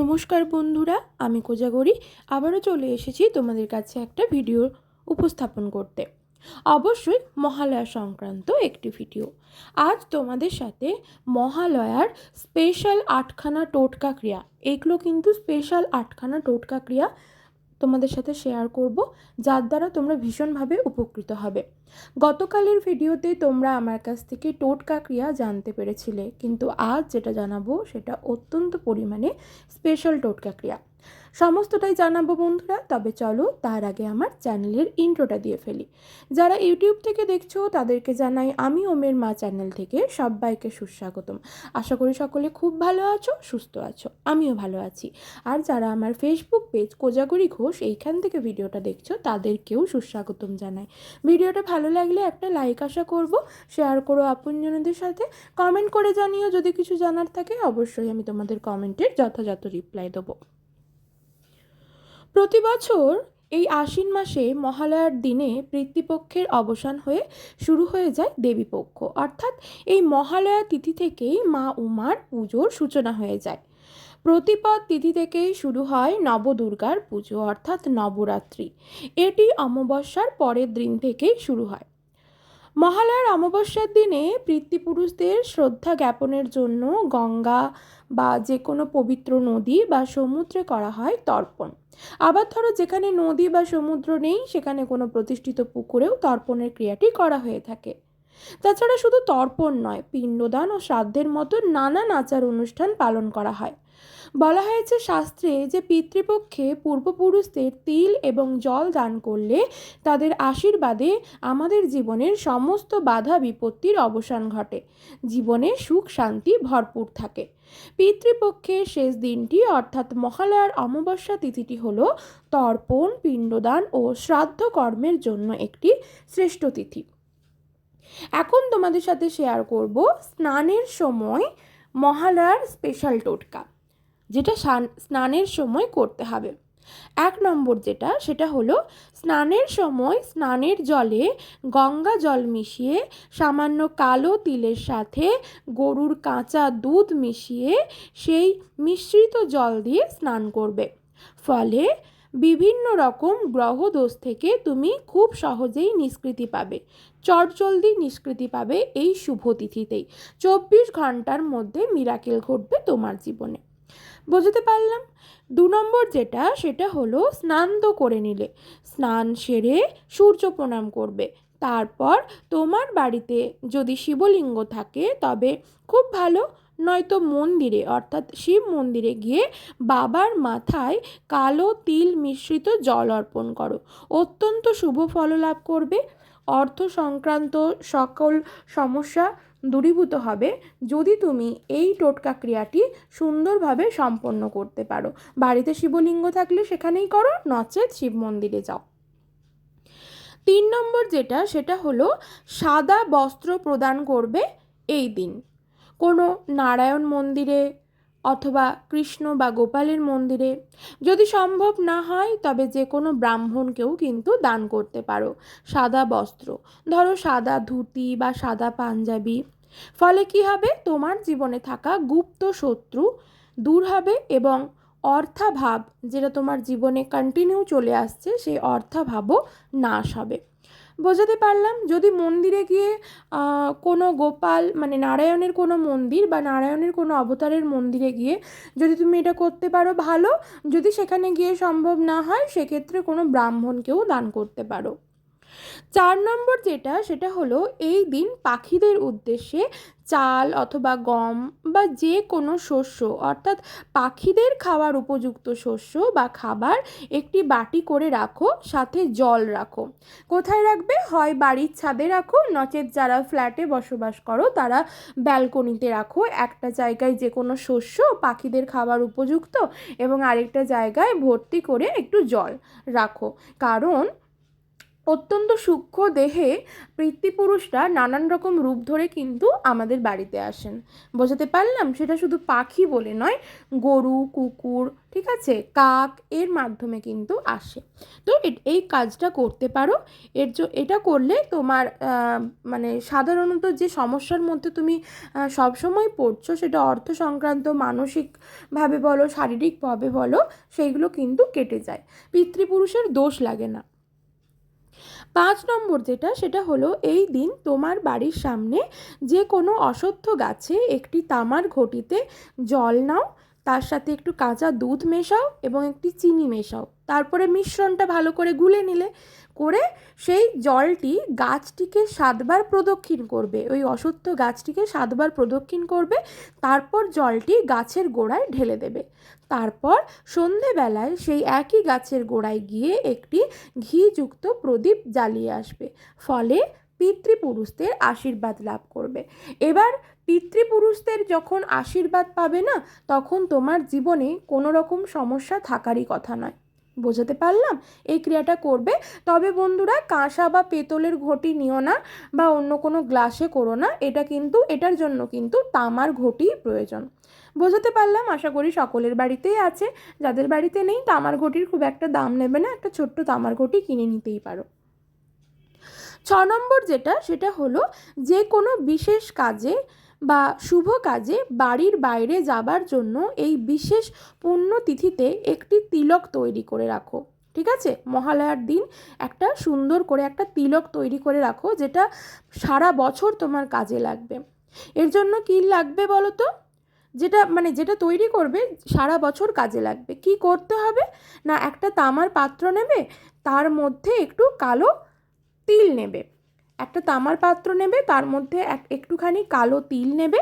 নমস্কার বন্ধুরা, আমি কোজাগরি। আবারও চলে এসেছি তোমাদের কাছে একটা ভিডিও উপস্থাপন করতে। অবশ্যই মহালয়া সংক্রান্ত একটি ভিডিও। আজ তোমাদের সাথে মহালয়ার স্পেশাল আটখানা টোটকা ক্রিয়া। এগুলো কিন্তু স্পেশাল আটখানা টোটকা ক্রিয়া তোমাদের সাথে শেয়ার করব, যার দ্বারা তোমরা ভীষণভাবে উপকৃত হবে। গতকালের ভিডিওতে তোমরা আমার কাছ থেকে টোটকা ক্রিয়া জানতে পেরেছিলে, কিন্তু আজ যেটা জানাব সেটা অত্যন্ত পরিমাণে স্পেশাল টোটকা ক্রিয়া। সমস্তটাই জানাব বন্ধুরা, তবে চলো তার আগে আমার চ্যানেলের ইন্ট্রোটা দিয়ে ফেলি। যারা ইউটিউব থেকে দেখছ, তাদেরকে জানাই আমি ওমের মা চ্যানেল থেকে সবাইকে সুস্বাগতম। আশা করি সকলে খুব ভালো আছো, সুস্থ আছো, আমিও ভালো আছি। আর যারা আমার ফেসবুক পেজ কোজাগরি ঘোষ, এইখান থেকে ভিডিওটা দেখছ, তাদেরকেও সুস্বাগতম জানাই। ভিডিওটা ভালো লাগলে একটা লাইক আশা করব শেয়ার করো আপনজনদের সাথে কমেন্ট করে জানিও যদি কিছু জানার থাকে, অবশ্যই আমি তোমাদের কমেন্টের যথাযথ রিপ্লাই দেবো। প্রতি বছর এই আশ্বিন মাসে মহালয়ার দিনে পিতৃপক্ষের অবসান হয়ে শুরু হয়ে যায় দেবীপক্ষ অর্থাৎ এই মহালয়া তিথি থেকেই মা উমার পুজোর সূচনা হয়ে যায়। প্রতিপদ তিথি থেকেই শুরু হয় নবদুর্গার পুজো, অর্থাৎ নবরাত্রি। এটি অমাবস্যার পরের দিন থেকেই শুরু হয়। মহালয়ার অমাবস্যার দিনে পিতৃপুরুষদের শ্রদ্ধা জ্ঞাপনের জন্য গঙ্গা বা যে কোনো পবিত্র নদী বা সমুদ্রে করা হয় তর্পণ। আবার ধরো যেখানে নদী বা সমুদ্র নেই, সেখানে কোনো প্রতিষ্ঠিত পুকুরেও তর্পণের ক্রিয়াটি করা হয়ে থাকে। তাছাড়া শুধু তর্পণ নয়, পিণ্ডদান ও শ্রাদ্ধের মতো নানান আচার অনুষ্ঠান পালন করা হয়। বলা হয়েছে শাস্ত্রে যে পিতৃপক্ষে পূর্বপুরুষদের তিল এবং জল দান করলে তাদের আশীর্বাদে আমাদের জীবনের সমস্ত বাধা বিপত্তির অবসান ঘটে। জীবনে সুখ, শান্তি ভরপুর থাকে। পিতৃপক্ষের শেষ দিনটি অর্থাৎ মহালয়ার অমাবস্যা তিথিটি হল তর্পণ, পিণ্ডদান ও শ্রাদ্ধ কর্মের জন্য একটি শ্রেষ্ঠ তিথি। এখন তোমাদের সাথে শেয়ার করব স্নানের সময় মহালয়ার স্পেশাল টোটকা। যেটা স্নানের সময় করতে হবে। এক নম্বর যেটা, সেটা হলো স্নানের সময় স্নানের জলে গঙ্গা জল মিশিয়ে, সামান্য কালো তিলের সাথে গরুর কাঁচা দুধ মিশিয়ে সেই মিশ্রিত জল দিয়ে স্নান করবে। ফলে বিভিন্ন রকম গ্রহ দোষ থেকে তুমি খুব সহজেই নিষ্কৃতি পাবে। চটজলদি নিষ্কৃতি পাবে এই শুভ তিথিতেই। চব্বিশ ঘণ্টার মধ্যে মিরাকেল ঘটবে তোমার জীবনে। বুঝতে পারলাম। দু নম্বর যেটা, সেটা হলো স্নান তো করে নিলে। স্নান সেরে সূর্য প্রণাম করবে। তারপর তোমার বাড়িতে যদি শিবলিঙ্গ থাকে, তবে খুব ভালো। নয়তো মন্দিরে, অর্থাৎ শিব মন্দিরে গিয়ে বাবার মাথায় কালো তিল মিশ্রিত জল অর্পণ করো। অত্যন্ত শুভ ফল লাভ করবে। অর্থ সংক্রান্ত সকল সমস্যা দূরীভূত হবে যদি তুমি এই টোটকা ক্রিয়াটি সুন্দরভাবে সম্পন্ন করতে পারো। বাড়িতে শিবলিঙ্গ থাকলে সেখানেই করো, নচেত শিব মন্দিরে যাও। তিন নম্বর যেটা, সেটা হলো সাদা বস্ত্র প্রদান করবে এই দিন। কোনো নারায়ণ মন্দিরে অথবা কৃষ্ণ বা গোপালের মন্দিরে। যদি সম্ভব না হয়, তবে যে কোনো ব্রাহ্মণকেও কিন্তু দান করতে পারো। সাদা বস্ত্র। ধরো সাদা ধুতি বা সাদা পাঞ্জাবি। ফলে কি হবে? তোমার জীবনে থাকা গুপ্ত শত্রু দূর হবে এবং অর্থাভাব যেটা তোমার জীবনে কন্টিনিউ চলে আসছে, সেই অর্থাভাবও নাশ হবে। বোঝাতে পারলাম, যদি মন্দিরে গিয়ে কোনো গোপাল মানে নারায়ণের কোনো মন্দির বা নারায়ণের কোনো অবতারের মন্দিরে গিয়ে যদি তুমি এটা করতে পারো ভালো, যদি সেখানে গিয়ে সম্ভব না হয়, সেক্ষেত্রে কোনো ব্রাহ্মণকেও দান করতে পারো। চার নম্বর যেটা, সেটা হলো এই দিন পাখিদের উদ্দেশ্যে চাল অথবা গম বা যে কোনো শস্য, অর্থাৎ পাখিদের খাওয়ার উপযুক্ত শস্য বা খাবার একটি বাটি করে রাখো, সাথে জল রাখো। কোথায় রাখবে? হয় বাড়ির ছাদে রাখো, নচেত যারা ফ্ল্যাটে বসবাস করো, তারা ব্যালকনিতে রাখো। একটা জায়গায় যে কোনো শস্য পাখিদের খাবার উপযুক্ত এবং আরেকটা জায়গায় ভর্তি করে একটু জল রাখো। কারণ অত্যন্ত সূক্ষ্ম দেহে পিতৃপুরুষরা নানান রকম রূপ ধরে কিন্তু আমাদের বাড়িতে আসেন। বোঝাতে পারলাম সেটা শুধু পাখি বলে নয়, গরু, কুকুর, ঠিক আছে? কাক এর মাধ্যমে কিন্তু আসে। তো এই কাজটা করতে পারো। এর এটা করলে তোমার মানে সাধারণত যে সমস্যার মধ্যে তুমি সবসময় পড়ছো সেটা অর্থ সংক্রান্ত, মানসিকভাবে বলো, শারীরিকভাবে বলো, সেইগুলো কিন্তু কেটে যায়। পিতৃপুরুষের দোষ লাগে না। পাঁচ নম্বর যেটা, সেটা হলো এই দিন তোমার বাড়ির সামনে যে কোনো অশ্বত্থ গাছে একটি তামার ঘটিতে জল নাও, তার সাথে একটু কাঁচা দুধ মেশাও এবং একটি চিনি মেশাও। তারপরে মিশ্রণটা ভালো করে গুলে নিলে, করে সেই জলটি গাছটিকে সাতবার প্রদক্ষিণ করবে, ওই অশ্বত্থ গাছটিকে সাতবার প্রদক্ষিণ করবে, তারপর জলটি গাছের গোড়ায় ঢেলে দেবে। তারপর সন্ধেবেলায় সেই একই গাছের গোড়ায় গিয়ে একটি ঘিযুক্ত প্রদীপ জ্বালিয়ে আসবে। ফলে পিতৃপুরুষদের আশীর্বাদ লাভ করবে। এবার পিতৃপুরুষদের যখন আশীর্বাদ পাবে না, তখন তোমার জীবনে কোনো রকম সমস্যা থাকারই কথা নয়। বোঝাতে পারলাম? এই ক্রিয়াটা করবে। তবে বন্ধুরা, কাঁসা বা পেতলের ঘটি নিও না বা অন্য কোনো গ্লাসে করো না। এটা কিন্তু, এটার জন্য কিন্তু তামার ঘটি প্রয়োজন। বোঝাতে পারলাম? আশা করি সকলের বাড়িতেই আছে। যাদের বাড়িতে নেই, তামার ঘটির খুব একটা দাম নেবে না। একটা ছোট্ট তামার ঘটি কিনে নিতেই পারো। ছ নম্বর যেটা, সেটা হলো যে কোনো বিশেষ কাজে বা শুভ কাজে বাড়ির বাইরে যাবার জন্য এই বিশেষ পুণ্যতিথিতে একটি তিলক তৈরি করে রাখো। ঠিক আছে? মহালয়ার দিন একটা সুন্দর করে একটা তিলক তৈরি করে রাখো, যেটা সারা বছর তোমার কাজে লাগবে। এর জন্য কি লাগবে বলো তো যেটা মানে যেটা তৈরি করবে সারা বছর কাজে লাগবে। কি করতে হবে? না একটা তামার পাত্র নেবে, তার মধ্যে একটু কালো তিল নেবে। একটা তামার পাত্র নেবে, তার মধ্যে এক, একটুখানি কালো তিল নেবে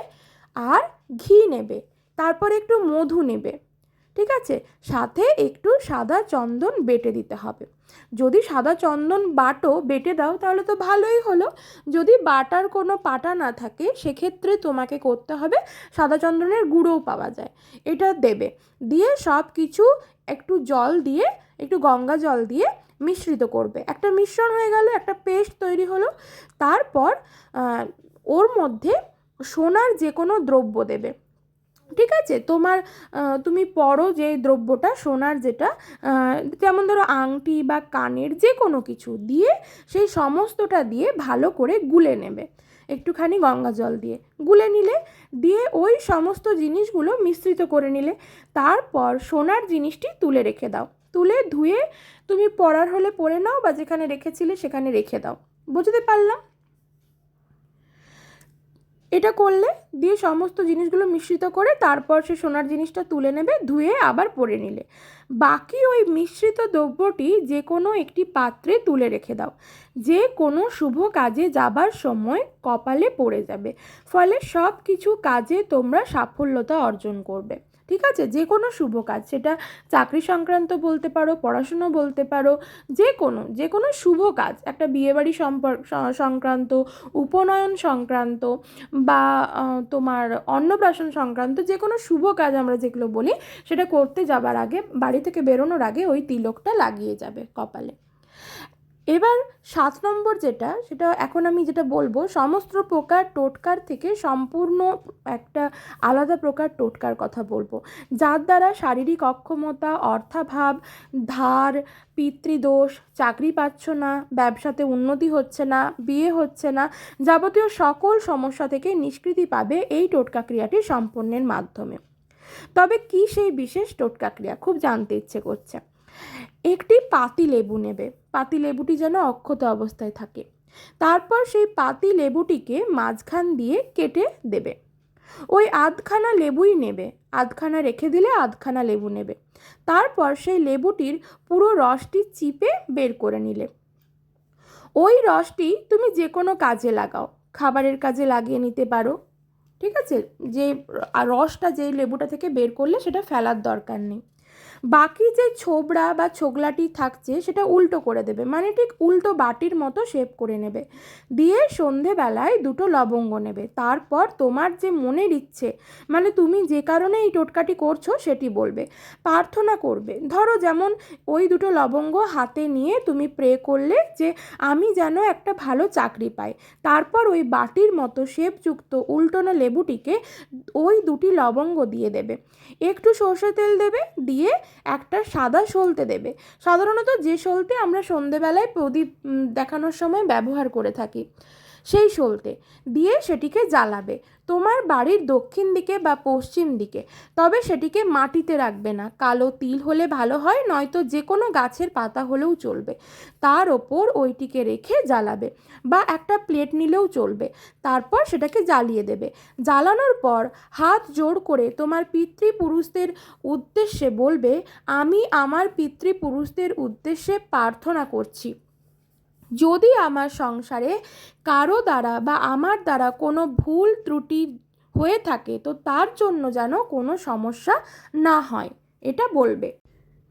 আর ঘি নেবে। তারপর একটু মধু নেবে, ঠিক আছে? সাথে একটু সাদা চন্দন বেটে দিতে হবে। যদি সাদা চন্দন বাটো বেটে দাও তাহলে তো ভালোই হলো। যদি বাটার কোনো পাটা না থাকে, সেক্ষেত্রে তোমাকে করতে হবে সাদা চন্দনের গুঁড়োও পাওয়া যায়। এটা দেবে। দিয়ে সব কিছু একটু জল দিয়ে, একটু গঙ্গা জল দিয়ে মিশ্রিত করবে। একটা মিশ্রণ হয়ে গেল, একটা পেস্ট তৈরি হলো। তারপর ওর মধ্যে সোনার যে কোনো দ্রব্য দেবে। ঠিক আছে? তোমার তুমি পরো যে দ্রব্যটা, সোনার যেটা যেমন ধরো আংটি বা কানের যে কোনো কিছু দিয়ে, সেই সমস্তটা দিয়ে ভালো করে গুলে নেবে। একটুখানি গঙ্গা জল দিয়ে। গুলে নিলে, দিয়ে ওই সমস্ত জিনিসগুলো মিশ্রিত করে নিলে। তারপর সোনার জিনিসটি তুলে রেখে দাও। তুলে ধুয়ে তুমি পড়ার হলে পড়ে নাও বা যেখানে রেখেছিলে সেখানে রেখে দাও। বুঝতে পারলাম? এটা করলে দিয়ে সমস্ত জিনিসগুলো মিশ্রিত করে তারপর সে সোনার জিনিসটা তুলে নেবে, ধুয়ে আবার পরে নিলে। বাকি ওই মিশ্রিত দ্রব্যটি যে কোনো একটি পাত্রে তুলে রেখে দাও। যে কোনো শুভ কাজে যাবার সময় কপালে পড়ে যাবে। ফলে সব কিছু কাজে তোমরা সাফল্যতা অর্জন করবে। ঠিক আছে? যে কোনো শুভ কাজ। সেটা চাকরি সংক্রান্ত বলতে পারো, পড়াশুনো বলতে পারো যে কোনো যে কোনো শুভ কাজ। একটা বিয়েবাড়ি সম্পর্ক সংক্রান্ত, উপনয়ন সংক্রান্ত বা তোমার অন্নপ্রাশন সংক্রান্ত যে কোনো শুভ কাজ আমরা যেগুলো বলি, সেটা করতে যাবার আগে, বাড়ি থেকে বেরোনোর আগে ওই তিলকটা লাগিয়ে যাবে কপালে। এবার সাত নম্বর যেটা, সেটা এখন আমি যেটা বলব, সমস্ত প্রকার টোটকার থেকে সম্পূর্ণ একটা আলাদা প্রকার টোটকার কথা বলব। যার দ্বারা শারীরিক অক্ষমতা, অর্থাভাব, ধার, পিতৃদোষ, চাকরি পাচ্ছ না, ব্যবসাতে উন্নতি হচ্ছে না, বিয়ে হচ্ছে না, যাবতীয় সকল সমস্যা থেকে নিষ্কৃতি পাবে এই টোটকা ক্রিয়াটি সম্পন্নের মাধ্যমে। তবে কি সেই বিশেষ টোটকা ক্রিয়া? খুব জানতে ইচ্ছে করছে। একটি পাতি লেবু নেবে। পাতি লেবুটি যেন অক্ষত অবস্থায় থাকে। তারপর সেই পাতি লেবুটিকে মাঝখান দিয়ে কেটে দেবে। ওই আধখানা লেবুই নেবে। আধখানা রেখে দিলে আধখানা লেবু নেবে। তারপর সেই লেবুটির পুরো রসটি চিপে বের করে নিলে। ওই রসটি তুমি যে কোনো কাজে লাগাও। খাবারের কাজে লাগিয়ে নিতে পারো। ঠিক আছে? যে রসটা যে লেবুটা থেকে বের করলে সেটা ফেলার দরকার নেই। বাকি যে ছোবড়া বা ছোগলাটি থাকছে, সেটা উল্টো করে দেবে। মানে ঠিক উল্টো বাটির মতো শেপ করে নেবে। দিয়ে সন্ধেবেলায় দুটো লবঙ্গ নেবে। তারপর তোমার যে মনের ইচ্ছে মানে তুমি যে কারণে এই টোটকাটি করছ, সেটি বলবে। প্রার্থনা করবে। ধরো যেমন ওই দুটো লবঙ্গ হাতে নিয়ে তুমি প্রে করলে যে, আমি যেন একটা ভালো চাকরি পাই। তারপর ওই বাটির মতো শেপযুক্ত উল্টোনো লেবুটিকে ওই দুটি লবঙ্গ দিয়ে দেবে। একটু সর্ষে তেল দেবে। দিয়ে একটা সাদা সলতে দেবে। সাধারণত যে সলতে আমরা সন্ধেবেলায় প্রদীপ দেখানোর সময় ব্যবহার করে থাকি। সেই সলতে দিয়ে সেটিকে জ্বালাবে। তোমার বাড়ির দক্ষিণ দিকে বা পশ্চিম দিকে, তবে সেটিকে মাটিতে রাখবে না। কালো তিল হলে ভালো হয়, নয়তো যে কোনো গাছের পাতা হলেও চলবে। তার ওপর ওইটিকে রেখে জ্বালাবে বা একটা প্লেট নিলেও চলবে। তারপর সেটাকে জ্বালিয়ে দেবে। জ্বালানোর পর হাত জোর করে তোমার পিতৃপুরুষদের উদ্দেশ্যে বলবে, আমি আমার পিতৃপুরুষদের উদ্দেশ্যে প্রার্থনা করছি। যদি আমার সংসারে কারও দ্বারা বা আমার দ্বারা কোনো ভুল ত্রুটি হয়ে থাকে, তো তার জন্য যেন কোনো সমস্যা না হয়। এটা বলবে।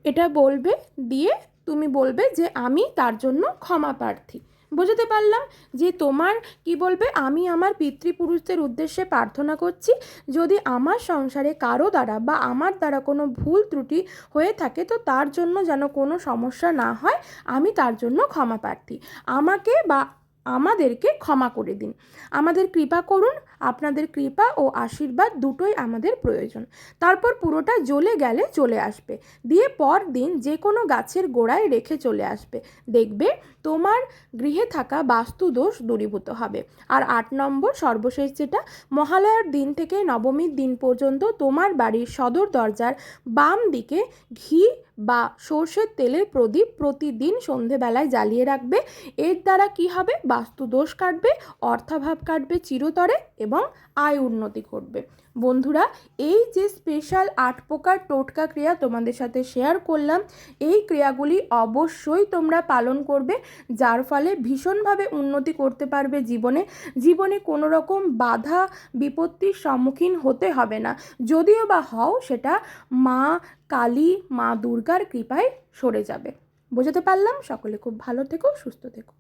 এটা বলবে দিয়ে তুমি বলবে যে আমি তার জন্য ক্ষমা প্রার্থী। বুঝতে পারলাম যে তোমার, কি বলবে, আমি আমার পিতৃপুরুষদের উদ্দেশ্যে প্রার্থনা করছি, যদি আমার সংসারে কারও দ্বারা বা আমার দ্বারা কোনো ভুল ত্রুটি হয়ে থাকে, তো তার জন্য যেন কোনো সমস্যা না হয়, আমি তার জন্য ক্ষমা প্রার্থী। আমাকে বা আমাদেরকে ক্ষমা করে দিন। আমাদের কৃপা করুন আপনাদের কৃপা ও আশীর্বাদ দুটোই আমাদের প্রয়োজন। তারপর পুরোটা জ্বলে গেলে চলে আসবে। দিয়ে পর দিন যে কোনো গাছের গোড়ায় রেখে চলে আসবে। দেখবে তোমার গৃহে থাকা বাস্তু দোষ দূরীভূত হবে। আর আট নম্বর সর্বশেষ যেটা, মহালয়ার দিন থেকে নবমীর দিন পর্যন্ত তোমার বাড়ির সদর দরজার বাম দিকে ঘি বা সর্ষের তেলের প্রদীপ প্রতিদিন সন্ধেবেলায় জ্বালিয়ে রাখবে। এর দ্বারা কি হবে? বাস্তু দোষ কাটবে, অর্থাভাব কাটবে, চিরতরে এবং আয় উন্নতি ঘটবে। বন্ধুরা, এই যে স্পেশাল আট প্রকার টোটকা ক্রিয়া তোমাদের সাথে শেয়ার করলাম, এই ক্রিয়াগুলি অবশ্যই তোমরা পালন করবে, যার ফলে ভীষণভাবে উন্নতি করতে পারবে জীবনে। জীবনে কোনো রকম বাধা বিপত্তির সম্মুখীন হতে হবে না। যদিও বা হও, সেটা মা, কালী, মা দুর্গার কৃপায় সরে যাবে। বোঝাতে পারলাম? সকলে খুব ভালো থেকো, সুস্থ থেকো।